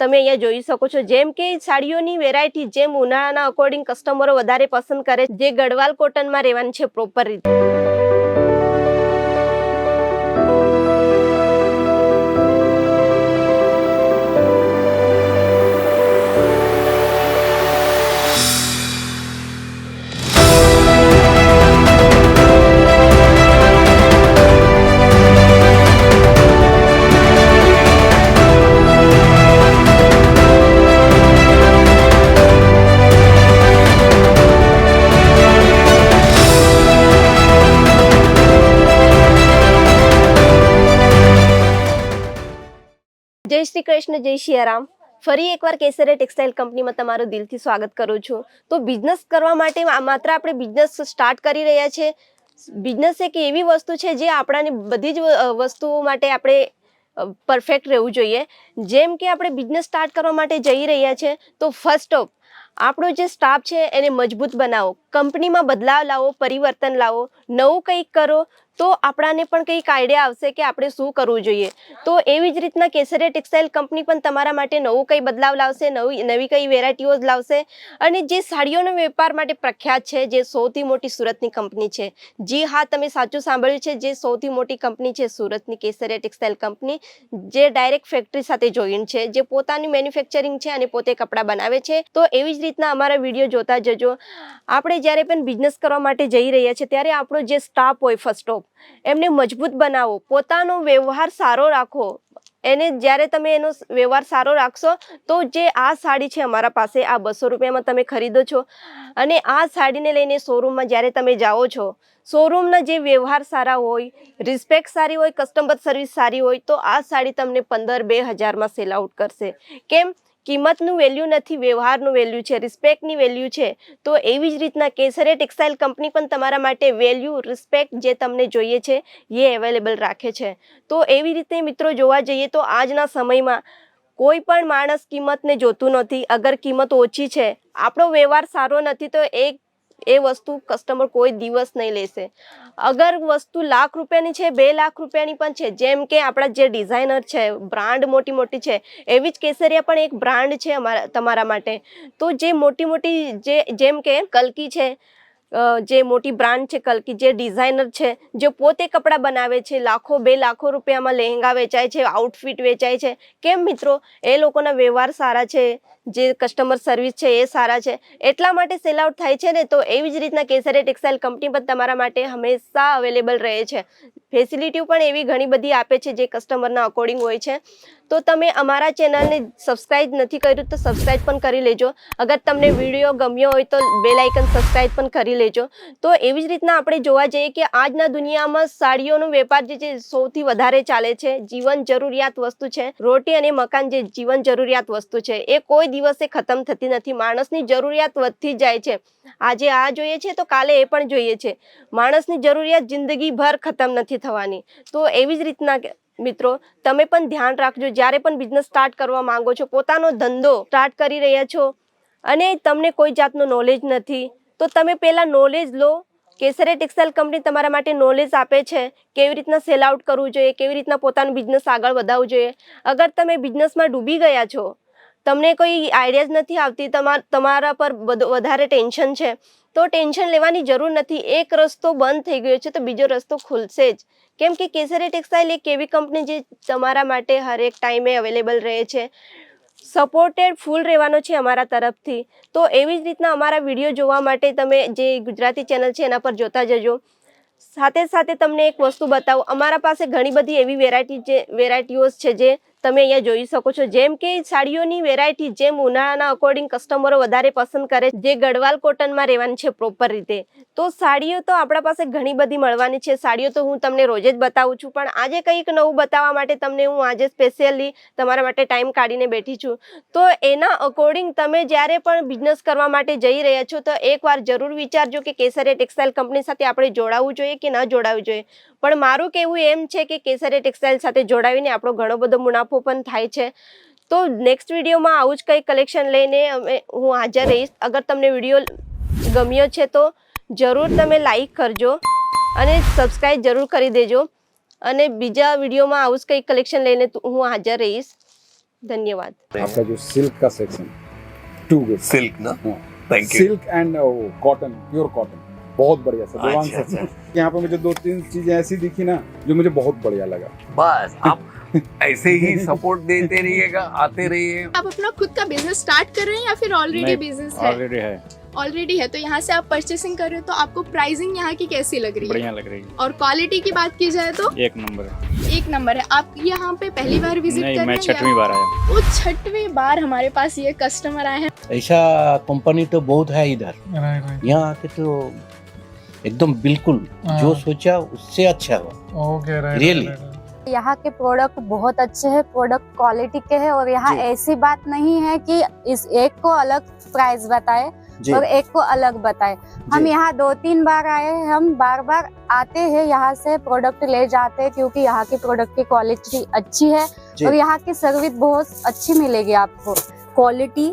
તમે અહીંયા જોઈ શકો છો. જેમ કે સાડીઓની વેરાયટી જેમ ઉનાળાના અકોર્ડિંગ કસ્ટમરો વધારે પસંદ કરે જે ગઢવાલ કોટનમાં રહેવાની છે પ્રોપર રીતે. જય શ્રી કૃષ્ણ, જય સિયારામ ફરી એકવાર કેસરે ટેક્સટાઇલ કંપનીમાં તમારું દિલથી સ્વાગત કરું છું. તો બિઝનેસ કરવા માટે માત્ર આપણે બિઝનેસ સ્ટાર્ટ કરી રહ્યા છે. બિઝનેસ એક એવી વસ્તુ છે જે આપણાને બધી જ વસ્તુઓ માટે આપણે પરફેક્ટ રહેવું જોઈએ. જેમ કે આપણે બિઝનેસ સ્ટાર્ટ કરવા માટે જઈ રહ્યા છે, તો ફર્સ્ટ ઓફ આપણો જે સ્ટાફ છે એને મજબૂત બનાવો. કંપનીમાં બદલાવ લાવો, પરિવર્તન લાવો, નવું કંઈક કરો, તો આપણાને પણ કંઈક આઈડિયા આવશે કે આપણે શું કરવું જોઈએ. તો એવી જ રીતના કેસરિયા ટેક્સટાઇલ કંપની પણ તમારા માટે નવું કંઈ બદલાવ લાવશે, નવી નવી કઈ વેરાયટીઓ લાવશે. અને જે સાડીઓનો વેપાર માટે પ્રખ્યાત છે, જે સૌથી મોટી સુરતની કંપની છે. જી હા, તમે સાચું સાંભળ્યું છે, જે સૌથી મોટી કંપની છે સુરતની કેસરિયા ટેક્સટાઇલ કંપની, જે ડાયરેક્ટ ફેક્ટરી સાથે જોઈન છે, જે પોતાની મેન્યુફેક્ચરિંગ છે અને પોતે કપડાં બનાવે છે. તો એવી જ રીતના અમારા વીડિયો જોતા જજો. આપણે જ્યારે પણ બિઝનેસ કરવા માટે જઈ રહ્યા છે, ત્યારે આપણો જે સ્ટાફ હોય ફર્સ્ટ ઓફ એમને મજબૂત બનાવો, પોતાનો વ્યવહાર સારો રાખો. એને જ્યારે તમે એનો વ્યવહાર સારો રાખશો, તો જે આ સાડી છે અમારા પાસે, આ બસો રૂપિયામાં તમે ખરીદો છો. અને આ સાડીને લઈને શોરૂમમાં જ્યારે તમે જાઓ છો શોરૂમના જે વ્યવહાર સારા હોય રિસ્પેક્ટ સારી હોય કસ્ટમર સર્વિસ સારી હોય, તો આ સાડી તમને પંદર બે હજારમાં સેલ આઉટ કરશે. કેમ? કિંમતનું વેલ્યુ નથી, વ્યવહારનું વેલ્યુ છે રિસ્પેક્ટની વેલ્યુ છે, તો એવી જ રીતના કેસરે ટેક્સટાઇલ કંપની પણ તમારા માટે વેલ્યુ રિસ્પેક્ટ જે તમને જોઈએ છે, એ અવેલેબલ રાખે છે. તો એવી રીતે મિત્રો જોવા જઈએ તો આજના સમયમાં કોઈ પણ માણસ કિંમતને જોતું નથી, અગર કિંમત ઓછી છે, આપણો વ્યવહાર સારો નથી તો એ એ વસ્તુ કસ્ટમર કોઈ દિવસ નહીં લેશે. અગર વસ્તુ લાખ રૂપિયાની છે, બે લાખ રૂપિયાની પણ છે, જેમ કે આપણા જે ડિઝાઇનર છે બ્રાન્ડ મોટી મોટી છે, એવી જ કેસરિયા પણ એક બ્રાન્ડ છે અમારા, તમારા માટે. તો જે મોટી મોટી જે, જેમ કે કલકી છે જે મોટી બ્રાન્ડ છે કલકી, જે ડિઝાઇનર છે, જે પોતે કપડાં બનાવે છે, લાખો, બે લાખો રૂપિયામાં લહેંગા વેચાય છે આઉટફિટ વેચાય છે. કેમ મિત્રો? એ લોકોના વ્યવહાર સારા છે, જે કસ્ટમર સર્વિસ છે એ સારા છે. એટલા માટે સેલ આઉટ થાય છે ને, તો એવી જ રીતના કેસરે ટેક્સટાઇલ કંપની પણ તમારા માટે હંમેશા અવેલેબલ રહે છે. ફેસિલિટીઓ પણ એવી ઘણી બધી આપે છે જે કસ્ટમરના અકોર્ડિંગ હોય છે. તો તમે અમારા ચેનલને સબસ્ક્રાઇબ નથી કર્યું તો સબસ્ક્રાઇબ પણ કરી લેજો. અગર તમને વીડિયો ગમ્યો હોય તો બેલ આઇકન સબસ્ક્રાઇબ પણ કરી લેજો. તો એવી જ રીતના આપણે જોવા જઈએ કે આજના દુનિયામાં સાડીઓનો વેપાર જે છે સૌથી વધારે ચાલે છે. જીવન જરૂરિયાત વસ્તુ છે. રોટી અને મકાન જે જીવન જરૂરિયાત વસ્તુ છે એ કોઈ દિવસે ખતમ થતી નથી. માણસની જરૂરિયાત વધતી જાય છે. આજે આ જોઈએ છે તો કાલે એ પણ જોઈએ છે. માણસની જરૂરિયાત જિંદગીભર ખતમ નથી થવાની. તો એવી જ રીતના મિત્રો, તમે પણ ધ્યાન રાખજો. જ્યારે પણ બિઝનેસ સ્ટાર્ટ કરવા માંગો છો, પોતાનો ધંધો સ્ટાર્ટ કરી રહ્યા છો અને તમને કોઈ જાતનું નોલેજ નથી, તો તમે પહેલાં નોલેજ લો. કેસરે ટેક્સટાઇલ કંપની તમારા માટે નોલેજ આપે છે, કેવી રીતના સેલ આઉટ કરવું જોઈએ, કેવી રીતના પોતાનું બિઝનેસ આગળ વધારવું જોઈએ. અગર તમે બિઝનેસમાં ડૂબી ગયા છો, તમને કોઈ આઈડિયા નથી આવતી તમાર પર વધારે ટેન્શન છે તો ટેન્શન લેવાની જરૂર નથી. એક રસ્તો બંધ થઈ ગયો છે તો બીજો રસ્તો ખુલશે જ. કેમ કે કેસરી ટેક્સટાઇલ એક એવી કંપની જે તમારા માટે હરેક ટાઈમે અવેલેબલ રહે છે. સપોર્ટેડ ફૂલ રહેવાનો છે અમારા તરફથી. તો એવી જ રીતના અમારા વીડિયો જોવા માટે તમે જે ગુજરાતી ચેનલ છે એના પર જોતા જજો. સાથે સાથે તમને એક વસ્તુ બતાવું. અમારા પાસે ઘણી બધી એવી વેરાયટી જે વેરાયટીઓ છે જે તમે અહીંયા જોઈ શકો છો. જેમ કે સાડીઓની વેરાયટી જેમ ઉનાળાના અકોર્ડિંગ કસ્ટમરો વધારે પસંદ કરે જે ગઢવાલ કોટનમાં રહેવાની છે પ્રોપર રીતે. તો સાડીઓ તો આપણા પાસે ઘણી બધી મળવાની છે. સાડીઓ તો હું તમને રોજે જ બતાવું છું, પણ આજે કંઈક નવું બતાવવા માટે તમને હું આજે સ્પેશિયલી તમારા માટે ટાઈમ કાઢીને બેઠી છું. તો એના અકોર્ડિંગ તમે જ્યારે પણ બિઝનેસ કરવા માટે જઈ રહ્યા છો, તો એકવાર જરૂર વિચારજો કે કેસરિયા ટેક્સટાઇલ કંપની સાથે આપણે જોડાવવું જોઈએ કે ન જોડાવવું જોઈએ. પણ મારું કહેવું એમ છે કે કેસરે ટેક્સટાઇલ સાથે જોડાવીને આપણો ઘણો બધો મુનાફો પણ થાય છે. તો નેક્સ્ટ વિડીયોમાં આવું જ કંઈ કલેક્શન લઈને અમે હું હાજર રહીશ. અગર તમને વીડિયો ગમ્યો છે તો જરૂર તમે લાઈક કરજો અને સબસ્ક્રાઈબ જરૂર કરી દેજો. અને બીજા વિડીયોમાં આવું જ કંઈક કલેક્શન લઈને હું હાજર રહીશ. ધન્યવાદ. આપકા જો સિલ્ક કા સેક્શન એન્ડ કોટન કોટન बहुत बढ़िया सर देवांग अच्छा, सर यहाँ पे मुझे दो तीन चीज़ें ऐसी दिखी ना जो मुझे बहुत बढ़िया लगा। बस आप ऐसे ही सपोर्ट देते रहिएगा आते रहिए। आप अपना खुद का बिज़नेस स्टार्ट कर रहे हैं या फिर ऑलरेडी बिज़नेस ऑलरेडी है? ऑलरेडी है। तो यहाँ से आप परचेसिंग कर रहे हो तो आपको प्राइसिंग यहाँ की कैसी लग रही है? बढ़िया लग रही है। और क्वालिटी की बात की जाए तो? एक नंबर है। एक नंबर है। आप यहाँ पे पहली बार विज़िट नहीं कर मैं रहे हैं छठवीं बार आया वो छठवीं बार हमारे पास ये कस्टमर आए हैं? ऐसा कंपनी तो बहुत है इधर। यहाँ आके तो एकदम बिल्कुल जो सोचा उससे अच्छा हुआ। Okay Really? यहाँ के प्रोडक्ट बहुत अच्छे हैं प्रोडक्ट क्वालिटी के हैं और यहाँ ऐसी बात नहीं है कि इस एक को अलग प्राइस बताए और एक को अलग बताए। हम यहाँ दो तीन बार आए हैं हम बार बार आते हैं यहाँ से प्रोडक्ट ले जाते हैं क्योंकि यहाँ की प्रोडक्ट की क्वालिटी अच्छी है और यहाँ की सर्विस बहुत अच्छी मिलेगी आपको। क्वालिटी